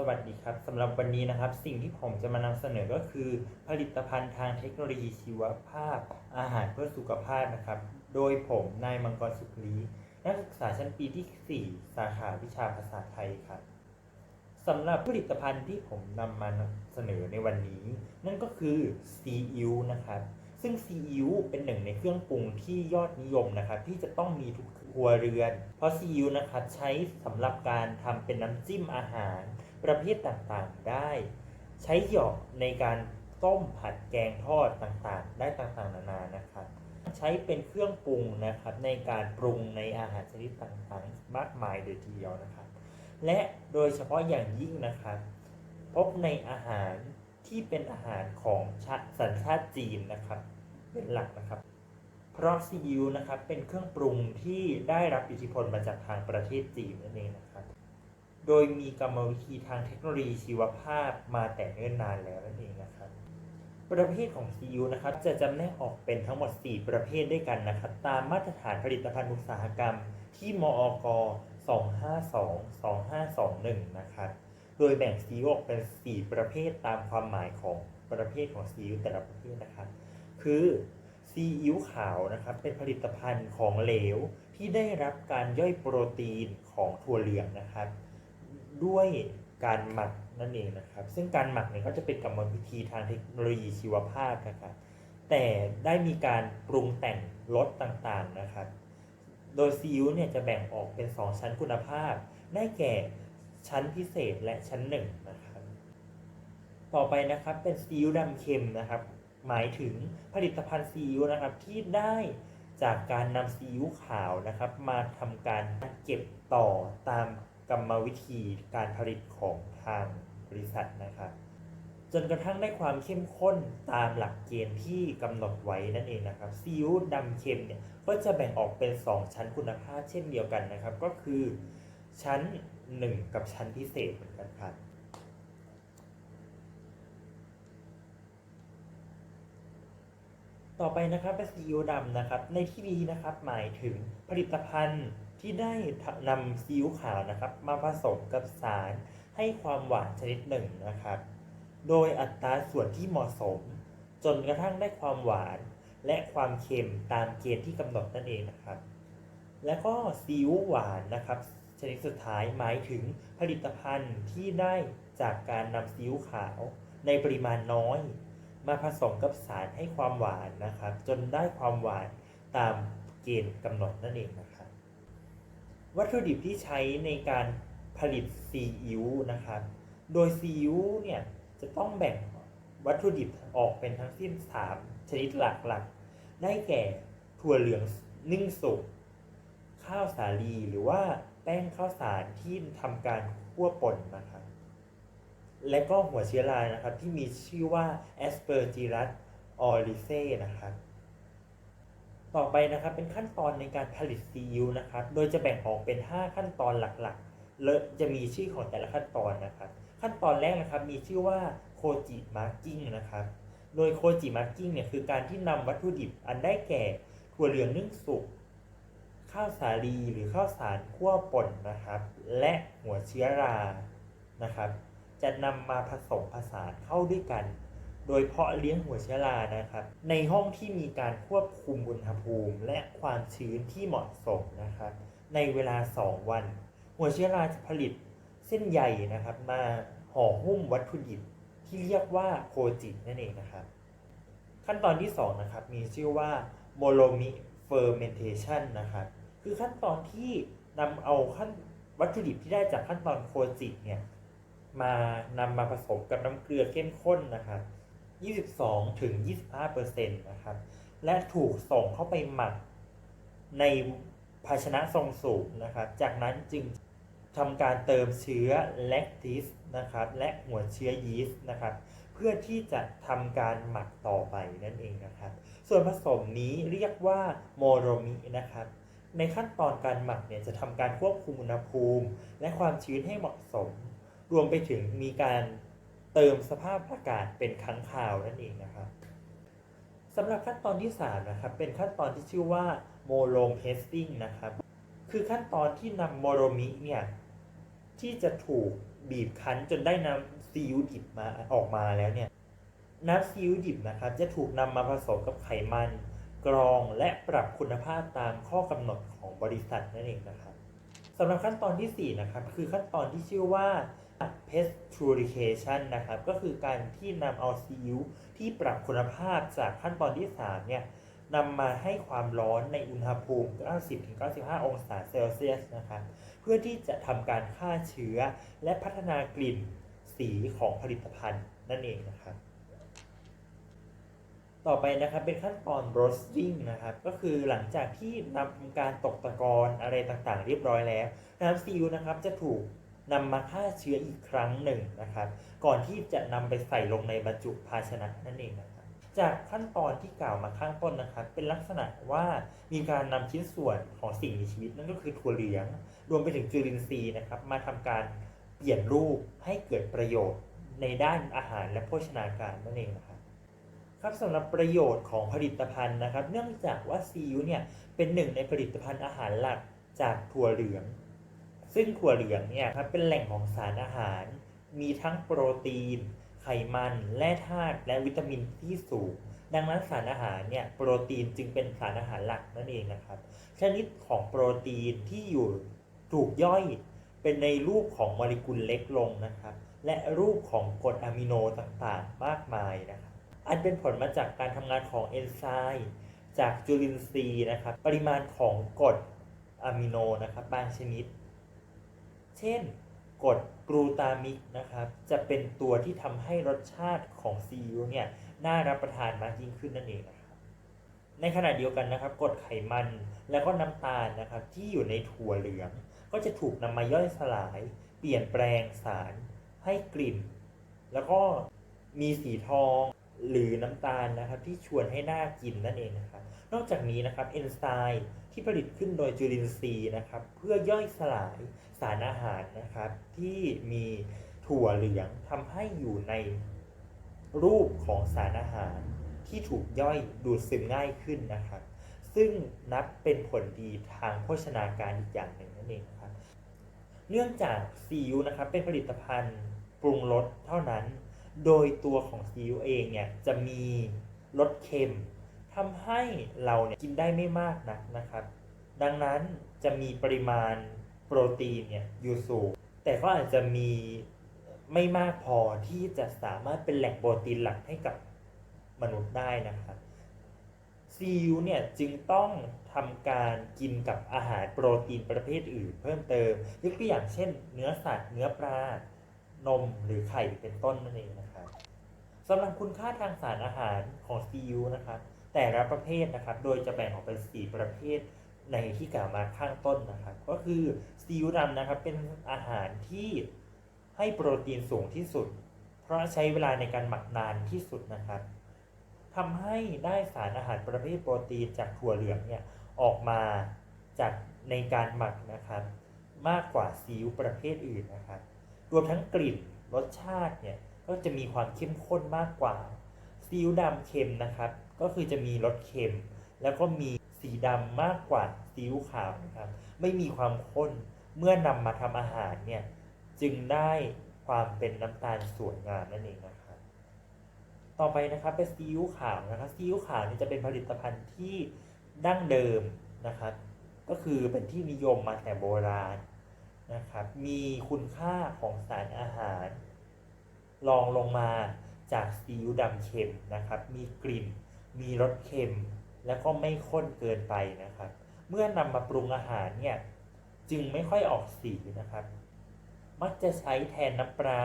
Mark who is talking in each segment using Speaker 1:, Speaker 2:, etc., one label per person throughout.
Speaker 1: สวัสดีครับสำหรับวันนี้นะครับ สิ่งที่ผมจะมานำเสนอก็คือ ผลิตภัณฑ์ทางเทคโนโลยีชีวภาพ อาหารเพื่อสุขภาพนะครับ โดยผมนายมังกรสุขลีนักศึกษาชั้นปีที่ 4 สาขาวิชาภาษาไทยครับสำหรับผลิตภัณฑ์ที่ผมนำมานำเสนอในวันนี้ นั่นก็คือซีอิ๊วนะครับ ซึ่งซีอิ๊วเป็นหนึ่งในเครื่องปรุงที่ยอดนิยมนะครับ ที่จะต้องมีทุกครัวเรือน เพราะซีอิ๊วนะครับใช้สำหรับการทำเป็นน้ำจิ้มอาหาร ประเภทต่างๆได้ ใช้หยอกในการต้มผัดแกงทอดต่างๆ ได้ต่างๆ นานานะครับใช้เป็นเครื่องปรุงนะครับในการปรุงในอาหารชนิดต่างๆ มากมายเลยทีเดียวนะครับ และโดยเฉพาะอย่างยิ่งนะครับพบในอาหารที่เป็นอาหารของชาสัญชาติจีนนะครับเป็นหลักนะครับ เพราะซีอิ๊วนะครับเป็นเครื่องปรุงที่ได้รับอิทธิพลมาจากทางประเทศจีนนั่นเองนะครับ โดยมีกรรมวิธีทางเทคโนโลยีชีวภาพมาแต่เนิ่นนานแล้วนั่นเองนะครับประเภทของซีอิ๊วนะครับจะจำแนกออกเป็นทั้งหมด 4 ประเภทด้วยกันนะครับ ตามมาตรฐานผลิตภัณฑ์อุตสาหกรรมที่มอก252 2521 นะครับ โดยแบ่งซีอิ๊วออกเป็น 4 ประเภทตามความหมายของประเภทของซีอิ๊วแต่ละประเภทนะครับ คือซีอิ๊วขาวนะครับเป็นผลิตภัณฑ์ของเหลวที่ได้รับการย่อยโปรตีนของถั่วเหลืองนะครับ ด้วยการหมักนั่นเองนะครับ ซึ่งการหมักเนี่ยก็จะเป็นกรรมวิธีทางเทคโนโลยีชีวภาพนะครับ แต่ได้มีการปรุงแต่งรสต่างๆนะครับ โดยซีอิ๊วเนี่ยจะแบ่งออกเป็น 2 ชั้นคุณภาพ ได้แก่ชั้นพิเศษและชั้นหนึ่งนะครับ ต่อไปนะครับเป็นซีอิ๊วดำเค็มนะครับ หมายถึงผลิตภัณฑ์ซีอิ๊วนะครับที่ได้จากการนำซีอิ๊วขาวนะครับ มาทำการเก็บต่อตาม กรรมวิธีการผลิตของทางบริษัทนะครับจนกระทั่งได้ความเข้มข้นตามหลักเกณฑ์ที่กำหนดไว้นั่นเองนะครับซีอิ๊วดำเค็มเนี่ยก็จะแบ่งออกเป็น 2 ชั้นคุณภาพเช่นเดียวกันนะครับ ก็คือชั้น 1 กับชั้นพิเศษเหมือนกันครับต่อไปนะครับเป็นซีอิ๊วดำนะครับ ในที่นี้นะครับหมายถึงผลิตภัณฑ์ ที่ได้นำซีอิ๊วขาวนะครับ มาผสมกับสารให้ความหวานชนิดหนึ่งนะครับ โดยอัตราส่วนที่เหมาะสม จนกระทั่งได้ความหวานและความเค็มตามเกณฑ์ที่กำหนดนั่นเองนะครับ และก็ซีอิ๊วหวานนะครับชนิดสุดท้ายหมายถึงผลิตภัณฑ์ที่ได้จากการนำซีอิ๊วขาวในปริมาณน้อย มาผสมกับสารให้ความหวานนะครับ จนได้ความหวานตามเกณฑ์กำหนดนั่นเองนะครับ วัตถุดิบที่ใช้ในการผลิตซีอิ๊วนะครับ โดยซีอิ๊วเนี่ยจะต้องแบ่งวัตถุดิบออกเป็นทั้งสิ้น 3 ชนิดหลักๆ ได้แก่ถั่วเหลืองนึ่งสุก ข้าวสาลีหรือว่าแป้งข้าวสารที่ทำการคั่วป่นนะครับ และก็หัวเชื้อรานะครับที่มีชื่อว่า Aspergillus oryzae นะครับ ต่อไปนะครับเป็นขั้นตอนในการผลิตซีอิ๊วนะครับ โดยจะแบ่งออกเป็น 5 ขั้นตอนหลักๆและจะมีชื่อของแต่ละขั้นตอนนะครับ ขั้นตอนแรกนะครับมีชื่อว่าโคจิมาร์กิ้งนะครับ โดยโคจิมาร์กิ้งเนี่ยคือการที่นำวัตถุดิบอันได้แก่ถั่วเหลืองนึ่งสุกข้าวสาลีหรือข้าวสารคั่วป่นนะครับ และหัวเชื้อรานะครับ จะนำมาผสมผสานเข้าด้วยกัน โดยเพาะเลี้ยงหัวเชื้อรานะครับ ในห้องที่มีการควบคุมอุณหภูมิ และความชื้นที่เหมาะสมนะครับ ในเวลา 2 วัน หัวเชื้อราจะผลิตเส้นใยนะครับ มาห่อหุ้มวัตถุดิบที่เรียกว่าโคจินั่นเองนะครับ ขั้นตอนที่ 2 นะครับ มีชื่อว่าโมโลมิเฟอร์เมนเทชันนะครับ คือขั้นตอนที่นำเอาขั้นวัตถุดิบที่ได้จากขั้นตอนโคจิเนี่ยมานำมาผสมกับน้ำเกลือเข้มข้นนะครับ 22 ถึง 25%นะครับ และถูกส่งเข้าไปหมักในภาชนะทรงสูงนะครับ จากนั้นจึงทำการเติมเชื้อแลคติสนะครับ และหัวเชื้อยีสต์นะครับ เพื่อที่จะทำการหมักต่อไปนั่นเองนะครับ ส่วนผสมนี้เรียกว่าโมโรมินะครับในขั้นตอนการหมักเนี่ยจะทำการควบคุมอุณหภูมิ และความชื้นให้เหมาะสม รวมไปถึงมีการ เติมสภาพอากาศเป็นครั้งคราวนั่นเองนะครับสำหรับขั้นตอนที่3นะครับเป็นขั้นตอนที่ชื่อว่าโมโลมเพสติ้งนะครับคือขั้นตอนที่นำโมโรมิเนี่ยที่จะถูกบีบคั้นจนได้น้ำซีอิ๊วดิบมาออกมาแล้วเนี่ยน้ำซีอิ๊วดิบนะครับจะถูกนำมาผสมกับไขมัน กรองและปรับคุณภาพตามข้อกำหนดของบริษัทนั่นเองนะครับสำหรับขั้นตอนทีสี่4นะครับคือขั้นตอนที่ชื่อว่า pasteurization นะครับ ก็คือการที่นำเอาซีอิ๊วที่ปรับคุณภาพจากขั้นตอนที่ 3 เนี่ยนำมาให้ความร้อนในอุณหภูมิ 90-95 องศาเซลเซียสนะครับ เพื่อที่จะทำการฆ่าเชื้อ และพัฒนากลิ่นสีของผลิตภัณฑ์นั่นเองนะครับ ต่อไปนะครับเป็นขั้นตอน roasting นะครับ ก็คือหลังจากที่นำการตกตะกอนอะไรต่างๆ เรียบร้อยแล้วน้ำซีอิ๊วนะครับจะถูก นำมาฆ่าเชื้ออีกครั้งหนึ่งนะครับ ก่อนที่จะนำไปใส่ลงในบรรจุภาชนะนั่นเองนะครับ จากขั้นตอนที่กล่าวมาข้างต้นนะครับ เป็นลักษณะว่ามีการนำชิ้นส่วนของสิ่งมีชีวิตนั่นก็คือถั่วเหลือง รวมไปถึงจุลินทรีย์นะครับ มาทำการเปลี่ยนรูปให้เกิดประโยชน์ในด้านอาหารและโภชนาการนั่นเองนะครับครับสำหรับประโยชน์ของผลิตภัณฑ์นะครับ เนื่องจากว่าซีอิ๊วเนี่ยเป็นหนึ่งในผลิตภัณฑ์อาหารหลักจากถั่วเหลือง ซึ่งถั่วเหลืองเนี่ยครับเป็นแหล่งของสารอาหาร มีทั้งโปรตีน ไขมัน แร่ธาตุ และวิตามินที่สูง ดังนั้นสารอาหารเนี่ยโปรตีนจึงเป็นสารอาหารหลักนั่นเองนะครับ ชนิดของโปรตีนที่อยู่ถูกย่อยเป็นในรูปของโมเลกุลเล็กลงนะครับ และรูปของกรดอะมิโนต่างๆ มากมายนะครับ อันเป็นผลมาจากการทำงานของเอนไซม์จากจุลินทรีย์นะครับ ปริมาณของกรดอะมิโนนะครับบางชนิด เช่นกรดกลูตามิกนะครับ จะเป็นตัวที่ทำให้รสชาติของซีอิ๊วเนี่ยน่ารับประทานมากยิ่งขึ้นนั่นเองนะครับ ในขณะเดียวกันนะครับกรดไขมันแล้วก็น้ำตาลนะครับที่อยู่ในถั่วเหลือง ก็จะถูกนำมาย่อยสลาย เปลี่ยนแปลงสาร ให้กลิ่น แล้วก็มีสีทองหรือน้ำตาลนะครับที่ชวนให้น่ากินนั่นเองนะครับ นอกจากนี้นะครับเอนไซม์ ที่ผลิตขึ้นโดยจุลินทรีย์นะครับ เพื่อย่อยสลายสารอาหารนะครับ ที่มีถั่วเหลืองทำให้อยู่ในรูปของสารอาหาร ที่ถูกย่อยดูดซึมง่ายขึ้นนะครับ ซึ่งนับเป็นผลดีทางโภชนาการอีกอย่างหนึ่งนั่นเองครับ เนื่องจากซีอิ๊วนะครับเป็นผลิตภัณฑ์ปรุงรสเท่านั้น โดยตัวของซีอิ๊วเองเนี่ยจะมีรสเค็ม ทำให้เราเนี่ยกินได้ไม่มากนักนะครับ ดังนั้นจะมีปริมาณโปรตีนเนี่ยอยู่สูง แต่ก็อาจจะมีไม่มากพอที่จะสามารถเป็นแหล่งโปรตีนหลักให้กับมนุษย์ได้นะครับซีอิ๊วเนี่ยจึงต้องทำการกินกับอาหารโปรตีนประเภทอื่นเพิ่มเติมยกตัวอย่างเช่น เนื้อสัตว์เนื้อปลานมหรือไข่เป็นต้นนั่นเองนะครับสำหรับคุณค่าทางสารอาหารของซีอิ๊วนะครับ แต่ละประเภทนะครับ โดยจะแบ่งออกเป็น 4 ประเภทในที่กล่าวมาข้างต้นนะครับ ก็คือซีอิ๊วดำนะครับเป็นอาหารที่ให้โปรตีนสูงที่สุด เพราะใช้เวลาในการหมักนานที่สุดนะครับทำให้ได้สารอาหารประเภทโปรตีนจากถั่วเหลืองเนี่ยออกมาจากในการหมักนะครับ มากกว่าซีอิ๊วประเภทอื่นนะครับรวมทั้งกลิ่นรสชาติเนี่ยก็จะมีความเข้มข้นมากกว่าซีอิ๊วดำเค็มนะครับ ก็คือจะมีรสเค็ม แล้วก็มีสีดำมากกว่าซีอิ๊วขาวนะครับ ไม่มีความข้นเมื่อนำมาทำอาหารเนี่ยจึงได้ความเป็นน้ำตาลสวยงามนั่นเองนะครับ ต่อไปนะครับเป็นซีอิ๊วขาวนะครับซีอิ๊วขาวนี่จะเป็นผลิตภัณฑ์ที่ดั้งเดิมนะครับ ก็คือเป็นที่นิยมมาแต่โบราณนะครับ มีคุณค่าของสารอาหารรองลงมาจากซีอิ๊วดำเค็มนะครับ มีกลิ่น มีรสเค็มแล้วก็ไม่ข้นเกินไปนะครับ เมื่อนำมาปรุงอาหารเนี่ยจึงไม่ค่อยออกสีนะครับ มักจะใช้แทนน้ำปลา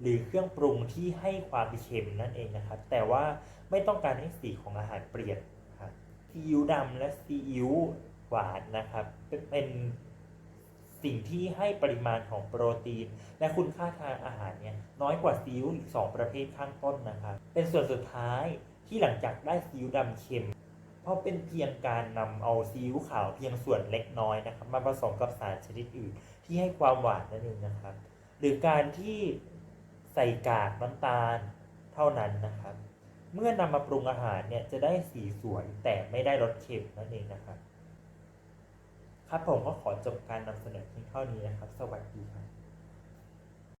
Speaker 1: หรือเครื่องปรุงที่ให้ความเค็มนั่นเองนะครับ แต่ว่าไม่ต้องการให้สีของอาหารเปลี่ยนครับซีอิ๊วดำและซีอิ๊วหวานนะครับ เป็นสิ่งที่ให้ปริมาณของโปรตีน และคุณค่าทางอาหารเนี่ยน้อยกว่าซีอิ๊วอีก 2 ประเภทข้างต้นนะครับ เป็นส่วนสุดท้าย ที่หลังจากได้ซีอิ๊วดำเค็ม เพราะเป็นเพียงการนำเอาซีอิ๊วขาวเพียงส่วนเล็กน้อยนะครับ มาผสมกับสารชนิดอื่น ที่ให้ความหวานนั่นเองนะครับ หรือการที่ใส่กากน้ำตาลเท่านั้นนะครับ เมื่อนำมาปรุงอาหารเนี่ยจะได้สีสวยแต่ไม่ได้รสเค็มนั่นเองนะครับ ครับผมก็ขอจบการนำเสนอเพียงเท่านี้นะครับ สวัสดีครับ